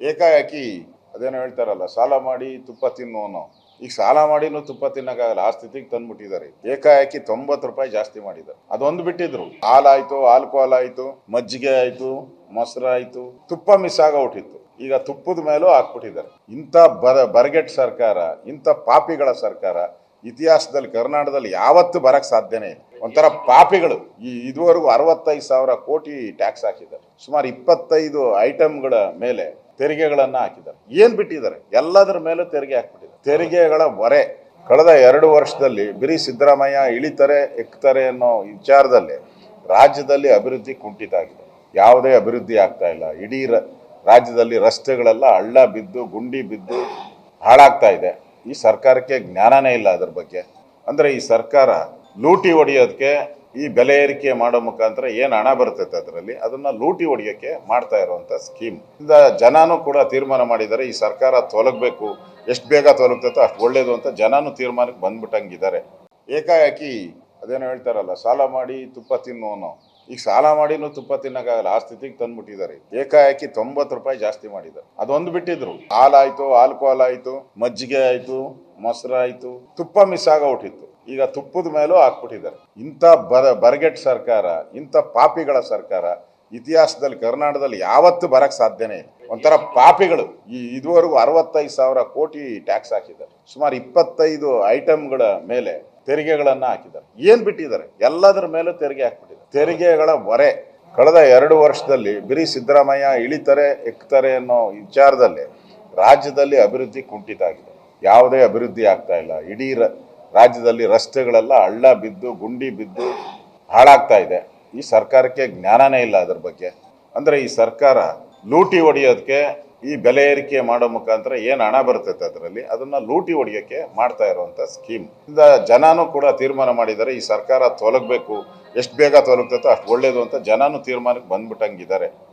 ಏಕಾಏಕಿ ಅದೇನೋ ಹೇಳ್ತಾರಲ್ಲ, ಸಾಲ ಮಾಡಿ ತುಪ್ಪ ತಿನ್ನೋನು ಈಗ ಸಾಲ ಮಾಡಿನೂ ತುಪ್ಪ ತಿನ್ನಕ್ಕಾಗಲ್ಲ, ಆ ಸ್ಥಿತಿಗೆ ತಂದ್ಬಿಟ್ಟಿದ್ದಾರೆ. ಏಕಾಏಕಿ ತೊಂಬತ್ತು ರೂಪಾಯಿ ಜಾಸ್ತಿ ಮಾಡಿದ್ದಾರೆ. ಅದೊಂದು ಬಿಟ್ಟಿದ್ರು. ಹಾಲಾಯ್ತು ಆಲ್ಕೋಹಾಲ್ ಆಯ್ತು, ಮಜ್ಜಿಗೆ ಆಯ್ತು ಮೊಸರಾಯ್ತು ತುಪ್ಪ ಮಿಸ್ ಆಗೋಗ್ಬಿಟ್ಟಿತ್ತು. ಈಗ ತುಪ್ಪದ ಮೇಲೂ ಹಾಕ್ಬಿಟ್ಟಿದ್ದಾರೆ. ಇಂಥ ಬರ, ಬರಗೆಟ್ ಸರ್ಕಾರ, ಇಂಥ ಪಾಪಿಗಳ ಸರ್ಕಾರ, ಇತಿಹಾಸದಲ್ಲಿ, ಕರ್ನಾಟಕದಲ್ಲಿ ಯಾವತ್ತೂ ಬರಕ್ ಸಾಧ್ಯನೇ ಇಲ್ಲ. ಒಂಥರ ಪಾಪಿಗಳು. ಈ ಇದುವರೆಗೂ ಅರವತ್ತೈದು ಸಾವಿರ ಕೋಟಿ ಟ್ಯಾಕ್ಸ್ ಹಾಕಿದ್ದಾರೆ. ಸುಮಾರು ಇಪ್ಪತ್ತೈದು ಐಟಮ್ಗಳ ಮೇಲೆ ತೆರಿಗೆಗಳನ್ನ ಹಾಕಿದ್ದಾರೆ. ಏನು ಬಿಟ್ಟಿದ್ದಾರೆ? ಎಲ್ಲದರ ಮೇಲೂ ತೆರಿಗೆ ಹಾಕ್ಬಿಟ್ಟಿದ್ದಾರೆ. ತೆರಿಗೆಗಳ ಹೊರೆ. ಕಳೆದ ಎರಡು ವರ್ಷದಲ್ಲಿ ಬಿರಿ ಸಿದ್ದರಾಮಯ್ಯ ಇಳಿತಾರೆ, ಎಕ್ತಾರೆ ಅನ್ನೋ ವಿಚಾರದಲ್ಲಿ ರಾಜ್ಯದಲ್ಲಿ ಅಭಿವೃದ್ಧಿ ಕುಂಠಿತ ಆಗಿದೆ. ಯಾವುದೇ ಅಭಿವೃದ್ಧಿ ಆಗ್ತಾ ಇಲ್ಲ. ಇಡೀ ರಾಜ್ಯದಲ್ಲಿ ರಸ್ತೆಗಳೆಲ್ಲ ಹಳ್ಳ ಬಿದ್ದು, ಗುಂಡಿ ಬಿದ್ದು ಹಾಳಾಗ್ತಾ ಇದೆ. ಈ ಸರ್ಕಾರಕ್ಕೆ ಜ್ಞಾನನೇ ಇಲ್ಲ ಅದ್ರ ಬಗ್ಗೆ. ಅಂದ್ರೆ ಈ ಸರ್ಕಾರ ಲೂಟಿ ಹೊಡೆಯೋದಕ್ಕೆ ಈ ಬೆಲೆ ಏರಿಕೆ ಮಾಡೋ ಮುಖಾಂತರ ಏನು ಹಣ ಬರ್ತೈತೆ ಅದರಲ್ಲಿ, ಅದನ್ನ ಲೂಟಿ ಹೊಡೆಯೋಕ್ಕೆ ಮಾಡ್ತಾ ಇರುವಂತ ಸ್ಕೀಮ್ ಇಂದ ಜನನೂ ಕೂಡ ತೀರ್ಮಾನ ಮಾಡಿದ್ದಾರೆ, ಈ ಸರ್ಕಾರ ತೊಲಗಬೇಕು, ಎಷ್ಟು ಬೇಗ ತೊಲಗ್ತೈತೋ ಅಷ್ಟು ಒಳ್ಳೇದು ಅಂತ ಜನನೂ ತೀರ್ಮಾನಕ್ಕೆ ಬಂದ್ಬಿಟ್ಟಂಗಿದ್ದಾರೆ. ಏಕಾಏಕಿ ಅದೇನೋ ಹೇಳ್ತಾರಲ್ಲ, ಸಾಲ ಮಾಡಿ ತುಪ್ಪ ತಿನ್ನೋನು ಈಗ ಸಾಲ ಮಾಡಿನೂ ತುಪ್ಪ ತಿನ್ನಕ್ಕಾಗಲ್ಲ, ಆ ಸ್ಥಿತಿಗೆ ತಂದ್ಬಿಟ್ಟಿದ್ದಾರೆ. ಏಕಾಏಕಿ ತೊಂಬತ್ತು ರೂಪಾಯಿ ಜಾಸ್ತಿ ಮಾಡಿದ್ದಾರೆ. ಅದೊಂದು ಬಿಟ್ಟಿದ್ರು. ಹಾಲಾಯ್ತು ಆಲ್ಕೋಹಾಲ್ ಆಯಿತು, ಮಜ್ಜಿಗೆ ಆಯ್ತು ಆಯಿತು, ತುಪ್ಪ ಮಿಸ್ ಆಗೋಗ್ಬಿಟ್ಟಿತ್ತು. ಈಗ ತುಪ್ಪದ ಮೇಲೂ ಹಾಕ್ಬಿಟ್ಟಿದ್ದಾರೆ. ಇಂಥ ಬರ, ಬರಗೆಟ್ ಸರ್ಕಾರ, ಇಂಥ ಪಾಪಿಗಳ ಸರ್ಕಾರ ಇತಿಹಾಸದಲ್ಲಿ, ಕರ್ನಾಟಕದಲ್ಲಿ ಯಾವತ್ತೂ ಬರಕ್ಕೆ ಸಾಧ್ಯನೇ ಇಲ್ಲ. ಒಂಥರ ಪಾಪಿಗಳು. ಈ ಇದುವರೆಗೂ ಅರವತ್ತೈದು ಸಾವಿರ ಕೋಟಿ ಟ್ಯಾಕ್ಸ್ ಹಾಕಿದ್ದಾರೆ. ಸುಮಾರು ಇಪ್ಪತ್ತೈದು ಐಟಮ್ಗಳ ಮೇಲೆ ತೆರಿಗೆಗಳನ್ನು ಹಾಕಿದ್ದಾರೆ. ಏನು ಬಿಟ್ಟಿದ್ದಾರೆ? ಎಲ್ಲದರ ಮೇಲೂ ತೆರಿಗೆ ಹಾಕ್ಬಿಟ್ಟಿದ್ದಾರೆ. ತೆರಿಗೆಗಳ ಹೊರೆ. ಕಳೆದ ಎರಡು ವರ್ಷದಲ್ಲಿ ಬಿರಿ ಸಿದ್ದರಾಮಯ್ಯ ಇಳಿತಾರೆ, ಎಕ್ತಾರೆ ಅನ್ನೋ ವಿಚಾರದಲ್ಲಿ ರಾಜ್ಯದಲ್ಲಿ ಅಭಿವೃದ್ಧಿ ಕುಂಠಿತ ಆಗಿದೆ. ಯಾವುದೇ ಅಭಿವೃದ್ಧಿ ಆಗ್ತಾ ಇಲ್ಲ. ಇಡೀ ರಾಜ್ಯದಲ್ಲಿ ರಸ್ತೆಗಳೆಲ್ಲ ಹಳ್ಳ ಬಿದ್ದು, ಗುಂಡಿ ಬಿದ್ದು ಹಾಳಾಗ್ತಾ ಇದೆ. ಈ ಸರ್ಕಾರಕ್ಕೆ ಜ್ಞಾನನೇ ಇಲ್ಲ ಅದ್ರ ಬಗ್ಗೆ. ಅಂದ್ರೆ ಈ ಸರ್ಕಾರ ಲೂಟಿ ಹೊಡೆಯೋದಕ್ಕೆ ಈ ಬೆಲೆ ಏರಿಕೆ ಮಾಡೋ ಮುಖಾಂತರ ಏನು ಹಣ ಬರ್ತೈತೆ ಅದರಲ್ಲಿ? ಅದನ್ನ ಲೂಟಿ ಹೊಡೆಯೋಕ್ಕೆ ಮಾಡ್ತಾ ಇರುವಂತ ಸ್ಕೀಮ್ ಇಂದ ಜನನೂ ಕೂಡ ತೀರ್ಮಾನ ಮಾಡಿದ್ದಾರೆ. ಈ ಸರ್ಕಾರ ತೊಲಗಬೇಕು. ಎಷ್ಟು ಬೇಗ ತೊಲಗ್ತೈತೋ ಅಷ್ಟು ಒಳ್ಳೇದು ಅಂತ ಜನನೂ ತೀರ್ಮಾನಕ್ಕೆ ಬಂದ್ಬಿಟ್ಟಂಗಿದ್ದಾರೆ.